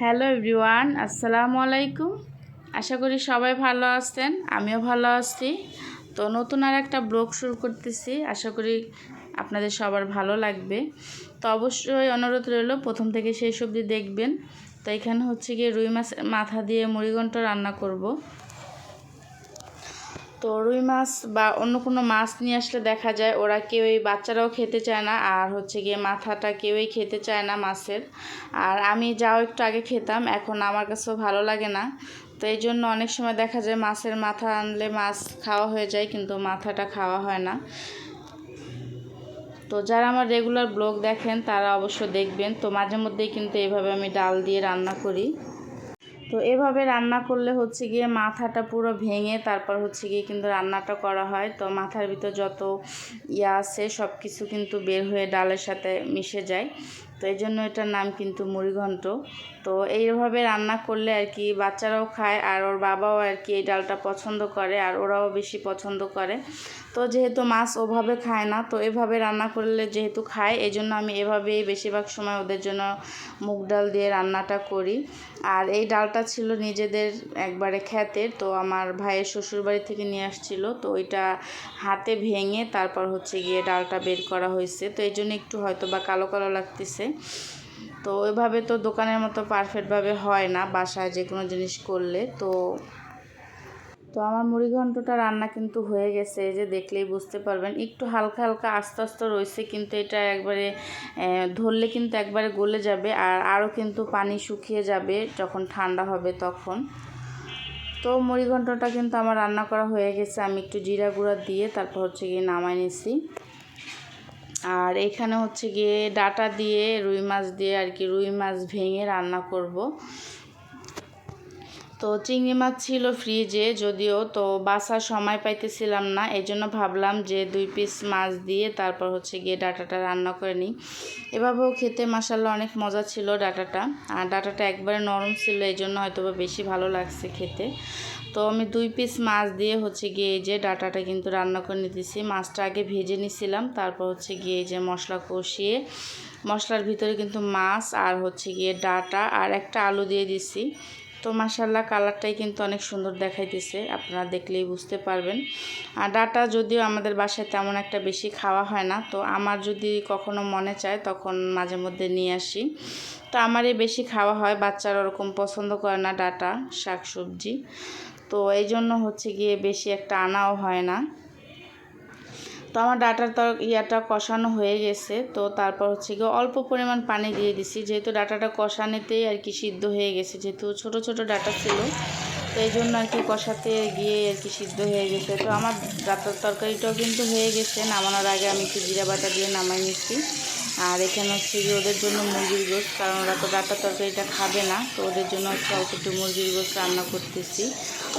Hello everyone, আসসালামু আলাইকুম। আশা করি সবাই ভালো আছেন, আমিও ভালো আছি। তো নতুন আর একটা ব্লগ শুরু করতেছি, আশা করি আপনাদের সবার ভালো লাগবে। তো অবশ্যই অনুরোধ রইল, প্রথম থেকে সেই সবজি দেখবেন। তো এখানে হচ্ছে গিয়ে রুই মাছ মাথা দিয়ে মুড়িঘণ্ট রান্না করব। তো রুই মাছ বা অন্য কোনো মাছ নিয়ে আসলে দেখা যায়, ওরা কেউই বাচ্চারাও খেতে চায় না আর হচ্ছে গিয়ে মাথাটা কেউই খেতে চায় না মাছের। আর আমি যাও একটু আগে খেতাম, এখন আমার কাছেও ভালো লাগে না। তো এই জন্য অনেক সময় দেখা যায় মাছের মাথা আনলে মাছ খাওয়া হয়ে যায়, কিন্তু মাথাটা খাওয়া হয় না। তো যারা আমার রেগুলার ব্লগ দেখেন, তারা অবশ্য দেখবেন। তো মাঝে মধ্যেই কিন্তু এইভাবে আমি ডাল দিয়ে রান্না করি। তো এভাবে রান্না করলে হচ্ছে গিয়ে মাথাটা পুরো ভেঙে তারপর হচ্ছে গিয়ে কিন্তু রান্নাটা করা হয়। তো মাথার ভিতর যত ইয়া আছে সব কিছু কিন্তু বের হয়ে ডালের সাথে মিশে যায়। তো এই জন্য এটার নাম কিন্তু মুড়িঘণ্ট। তো এইভাবে রান্না করলে আর কি বাচ্চারাও খায় আর ওর বাবাও আর কি এই ডালটা পছন্দ করে আর ওরাও বেশি পছন্দ করে। তো যেহেতু মাছ ওভাবে খায় না, তো এভাবে রান্না করলে যেহেতু খায়, এই জন্য আমি এভাবেই বেশিরভাগ সময় ওদের জন্য মুগ ডাল দিয়ে রান্নাটা করি। আর এই ডালটা ছিল নিজেদের একবারে খ্যাতের তো আমার ভাইয়ের শ্বশুরবাড়ি থেকে নিয়ে আসছিল। তো ওইটা হাতে ভেঙে তারপর হচ্ছে গিয়ে ডালটা বের করা হয়েছে। তো এই জন্য একটু হয়তো বা কালো কালো লাগতেছে। তো ওইভাবে তো দোকানের মতো পারফেক্টভাবে হয় না, বাসায় যে কোনো জিনিস করলে। তো তো আমার মুড়িঘণ্টটা রান্না কিন্তু হয়ে গেছে যে দেখলেই বুঝতে পারবেন। একটু হালকা হালকা আস্তে আস্তে রয়েছে কিন্তু এটা একবারে ধরলে কিন্তু একবারে গলে যাবে আর আরও কিন্তু পানি শুকিয়ে যাবে যখন ঠান্ডা হবে তখন। তো মুড়িঘণ্টটা কিন্তু আমার রান্না করা হয়ে গেছে, আমি একটু জিরা গুঁড়া দিয়ে তারপর হচ্ছে গিয়ে নামাই নিছি। আর এখানে হচ্ছে গিয়ে ডাটা দিয়ে রুই মাছ দিয়ে আর কি রুই মাছ ভেঙে রান্না করব। তো চিংড়ি মাছ ছিল ফ্রিজে যদিও তো বাসার সময় পাইতেছিলাম না এই জন্য ভাবলাম যে দুই পিস মাছ দিয়ে তারপর হচ্ছে গিয়ে ডাটাটা রান্না করে নিই। এভাবেও খেতে মাসাল্লা অনেক মজা ছিল ডাটাটা, আর ডাটাটা একবারে নরম ছিল এই জন্য হয়তো বেশি ভালো লাগছে খেতে। তো আমি দুই পিস মাছ দিয়ে হচ্ছে গিয়ে যে ডাটাটা কিন্তু রান্না করে নিতেছি। মাছটা আগে ভেজে নিছিলাম, তারপর হচ্ছে গিয়ে যে মশলা কষিয়ে, মশলার ভিতরে কিন্তু মাছ আর হচ্ছে গিয়ে ডাটা আর একটা আলু দিয়ে দিছি। তো মাসাল্লাহ কালারটাই কিন্তু অনেক সুন্দর দেখাইতেছে, আপনারা দেখলেই বুঝতে পারবেন। আর ডাটা যদিও আমাদের বাসায় তেমন একটা বেশি খাওয়া হয় না, তো আমার যদি কখনো মনে চায় তখন মাঝে মধ্যে নিয়ে আসি। তো আমারই বেশি খাওয়া হয়, বাচ্চারা ওরকম পছন্দ করে না ডাটা শাক সবজি তো এই জন্য হচ্ছে গিয়ে বেশি একটা আনাও হয় না। তো আমার ডাটার তর ইয়াটা কষানো হয়ে গেছে। তো তারপর হচ্ছে গিয়ে অল্প পরিমাণ পানি দিয়ে দিছি। যেহেতু ডাটাটা কষানোতেই আর কি সিদ্ধ হয়ে গেছে, যেহেতু ছোট ছোট ডাটা ছিল, তো এই জন্য আর কি কষাতে গিয়ে আর কি সিদ্ধ হয়ে গেছে। তো আমার ডাটার তরকারিটাও কিন্তু হয়ে গেছে, নামানোর আগে আমি একটু জিরা বাটা দিয়ে নামাই নিচ্ছি আর এখানে হচ্ছে ওদের জন্য মুরগির গোস কারণ ওরা তো ডাটা তরকারিটা খাবে না, তো ওদের জন্য হচ্ছে অল্প একটু মুরগির গোস রান্না করতেছি।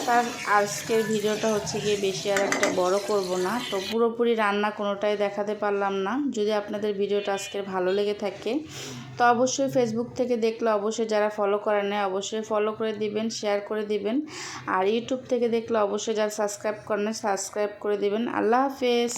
তার আজকের ভিডিওটা হচ্ছে গিয়ে বেশি আর একটা বড় করব না, তো পুরোপুরি রান্না কোনোটাই দেখাতে পারলাম না। যদি আপনাদের ভিডিওটা আজকের ভালো লেগে থাকে, তো অবশ্যই ফেসবুক থেকে দেখলে অবশ্যই যারা ফলো করেন নেয় অবশ্যই ফলো করে দিবেন শেয়ার করে দিবেন। আর ইউটিউব থেকে দেখলে অবশ্যই যারা সাবস্ক্রাইব করেন সাবস্ক্রাইব করে দিবেন। আল্লাহ হাফেজ।